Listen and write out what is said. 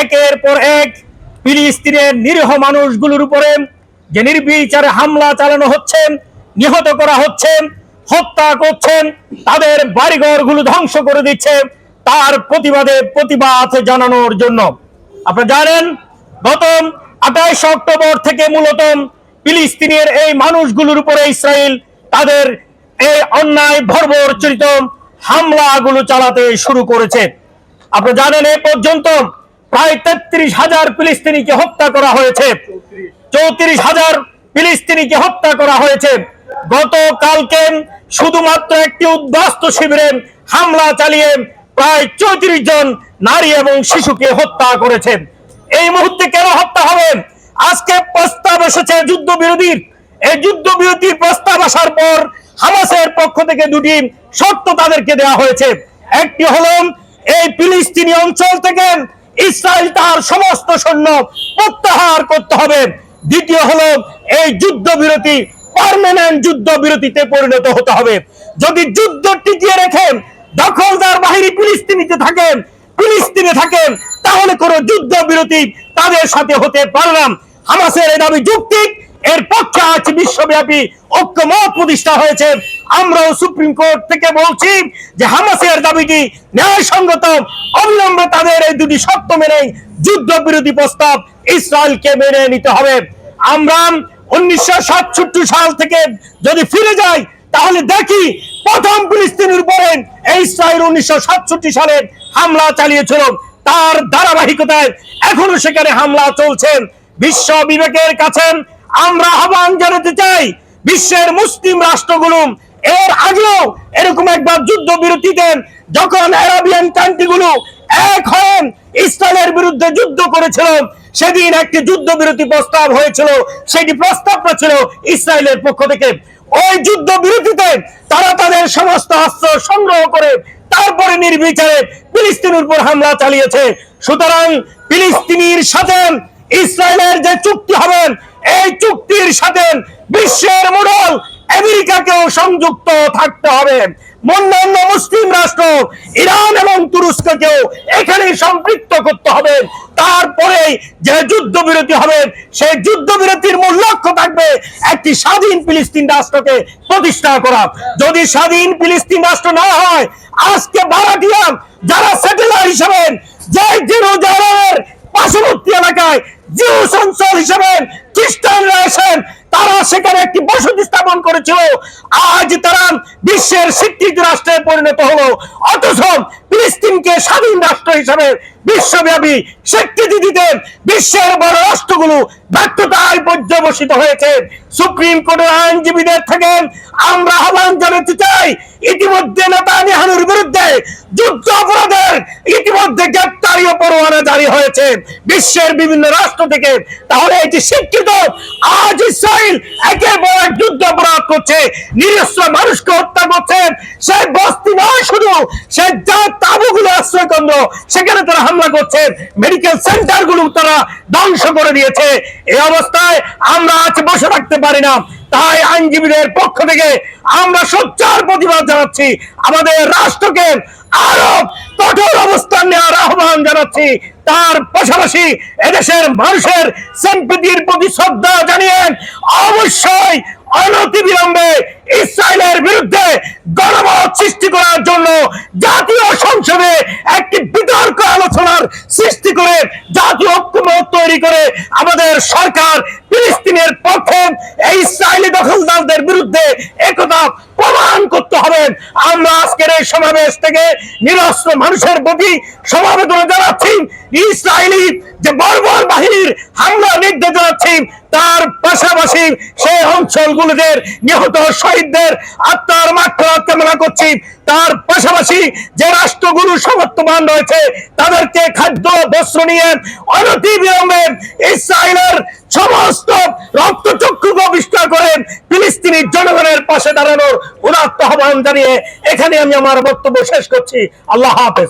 একের পর এক ফিলিস্তিনের নিরীহ মানুষগুলোর উপরে যে নির্বিচারে হামলা চালানো হচ্ছে, নিহত করা হচ্ছে, হত্যা করছেন তাদের বাড়িঘরগুলো ধ্বংস করে দিচ্ছে তার প্রতিবাদে প্রতিবাদ জানানোর জন্য। আপনারা জানেন, গত আঠাইশ অক্টোবর থেকে মূলত ফিলিস্তিনের এই মানুষগুলোর উপরে ইসরায়েল তাদের এই অন্যায় ভর্বরচিত হামলাগুলো চালাতে শুরু করেছে। আপনারা জানেন এ পর্যন্ত প্রায় তেত্রিশ হাজার ফিলিস্তিনিকে হত্যা করা হয়েছে। চৌত্রিশ হাজার ফিলিস্তিনিকে হত্যা করা হয়েছে। গতকালকে শুধুমাত্র একটি উদ্বাস্ত শিবিরে হামলা চালিয়ে প্রায় চৌত্রিশ জন নারী এবং শিশুকে হত্যা করেছে। এই মুহূর্তে কেন হত্যা হবে? আজকে প্রস্তাব এসেছে যুদ্ধবিরোধীর এই যুদ্ধবিরতির প্রস্তাব আসার পর হামাসের পক্ষ থেকে দুটি শর্ত তাদেরকে দেওয়া হয়েছে। একটি হলো, এই ফিলিস্তিনি অঞ্চল থেকে ইসরায়েল তার সমস্ত সৈন্য প্রত্যাহার করতে হবে। দ্বিতীয় হলো, এই যুদ্ধ যুদ্ধবিরতি, পার্মানেন্ট যুদ্ধবিরতিতে পরিণত হতে হবে। যদি যুদ্ধ টিকিয়ে রেখেন দখলদার বাহিনী ফিলিস্তিনিতে থাকেন ফিলিস্তিনে থাকেন তাহলে কোনো যুদ্ধ বিরতি তাদের সাথে হতে পারলাম আমাদের এই দাবি যুক্তিক আজ বিশ্বব্যাপী ঐক্যমত প্রতিষ্ঠা হয়েছে। আমরাও সুপ্রিম কোর্ট থেকে বলছি যে হামাসের দাবিটি ন্যায়সঙ্গত অবিলম্বে তাদের এই দুটি শর্ত মেনে যুদ্ধ বিরোধী প্রস্তাব ইসরায়েলকে মেনে নিতে হবে। আমরা উনিশশো সাতষট্টি সাল থেকে যদি ফিরে যাই, তাহলে দেখি প্রথম ফিলিস্তিনের উপরে ইসরায়েল উনিশশো সাতষট্টি সালে হামলা চালিয়েছিল। তার ধারাবাহিকতায় এখনও সেখানে হামলা চলছে। বিশ্ব বিবেকের কাছে আমরা আহ্বান জানাতে চাই বিশ্বের মুসলিম রাষ্ট্রগুলো এর আগেও এরকম একবার যুদ্ধ বিরতিতে যখন আরবিয়ান কান্ট্রিগুলো এক হয়ে ইসরায়েলের বিরুদ্ধে যুদ্ধ করেছিল। সেদিন একটি যুদ্ধ বিরতি প্রস্তাব হয়েছিল। সেটি প্রস্তাবটা ছিল ইসরায়েলের পক্ষ থেকে। ওই যুদ্ধ বিরতিতে তারা তাদের সমস্ত অস্ত্র সংগ্রহ করে তারপরে নির্বিচারে ফিলিস্তিনের উপর হামলা চালিয়েছে। সুতরাং ফিলিস্তিনির সাথে ইসরায়েলের যে চুক্তি হবে এই চুক্তির সাথে বিশ্বের মোড়ল আমেরিকাকেও সংযুক্ত থাকতে হবে। অন্যান্য মুসলিম রাষ্ট্র, ইরান এবং তুরস্ককেও এখানে সম্পৃক্ত করতে হবে। তারপরে যে যুদ্ধবিরতি হবে, সেই যুদ্ধবিরতির মূল লক্ষ্য থাকবে একটি স্বাধীন ফিলিস্তিন রাষ্ট্রকে প্রতিষ্ঠা করা। যদি স্বাধীন ফিলিস্তিন রাষ্ট্র না হয়, আজকে ভাড়াটিয়া যারা স্যাটেলাইট হিসেবে যে জেরুজালেমের পার্শ্ববর্তী এলাকায় জিউস অঞ্চল হিসেবে এসেন তারা সেখানে একটি বসতি স্থাপন করেছিল। আজ তারা বিশ্বের স্বীকৃত রাষ্ট্রে পরিণত হলো। অথচ ফিলিস্তিনকে স্বাধীন রাষ্ট্র হিসাবে বিশ্বব্যাপী স্বীকৃতি দিতে বিশ্বের বড় রাষ্ট্রগুলো ব্যর্থতায় পর্যবসিত হয়েছে। সুপ্রিম কোর্টের আইনজীবীদের থেকে আমরা আহ্বান জানাতে চাই, ইতিমধ্যে নেতানিয়াহুর বিরুদ্ধে যুদ্ধ অপরাধের ইতিমধ্যে গ্রেপ্তারি ও পরোয়ানা জারি হয়েছে বিশ্বের বিভিন্ন রাষ্ট্র থেকে। তাহলে এটি স্বীকৃত আজ ইসরায়েল একের পর এক যুদ্ধ অপরাধ করছে, নিরস্ত্র মানুষকে হত্যা করছে। সে বস্তি নয় শুধু, সে যা তাবুগুলো আশ্রয় কেন্দ্র। সেখানে তারা হামলা করছে মেডিকেল সেন্টারগুলো তারা ধ্বংস করে দিয়েছে। এই অবস্থায় আমরা আজ বসে থাকতে পারি না। তাই আইনজীবীদের পক্ষ থেকে আমরা সোচ্চার প্রতিবাদ জানাচ্ছি। আমাদের রাষ্ট্রকে আরও কঠোর অবস্থান নেওয়ার আহ্বান জানাচ্ছি। তার পাশাপাশি এদেশের মানুষের সম্প্রীতির প্রতি শ্রদ্ধা জানিয়ে অবশ্যই অনতি বিলম্বে ইসরায়েলের বিরুদ্ধে গণমত সৃষ্টি করার জন্য জাতীয় সংসদে একটি বিতর্ক আলোচনার সৃষ্টি করে জাতীয় ঐক্যমত তৈরি করে আমাদের সরকার ফিলিস্তিনের পক্ষে এই ইসরায়েলি দখলদারদের বিরুদ্ধে একতা প্রমাণ করতে হবে আমরা আজকের এই সমাবেশ থেকে নিরস্ত্র মানুষের প্রতি সমাবেদনা জানাচ্ছি। ইসরায়েলি যে বর্বর বাহিনীর হামলা নির্দেশ জানাচ্ছি, তার পাশাপাশি সেই অঞ্চলগুলোতে নিহত শহীদদের আত্মার মাত্রা কামনা করছি। তার পাশাপাশি যে রাষ্ট্রগুলো সমর্থমান রয়েছে, তাদেরকে খাদ্য, বস্ত্র নিয়ে অনতি বিলম্বে ইসরায়েলের সমস্ত আহ্বান জানিয়ে এখানে আমি আমার বক্তব্য শেষ করছি। আল্লাহ হাফেজ।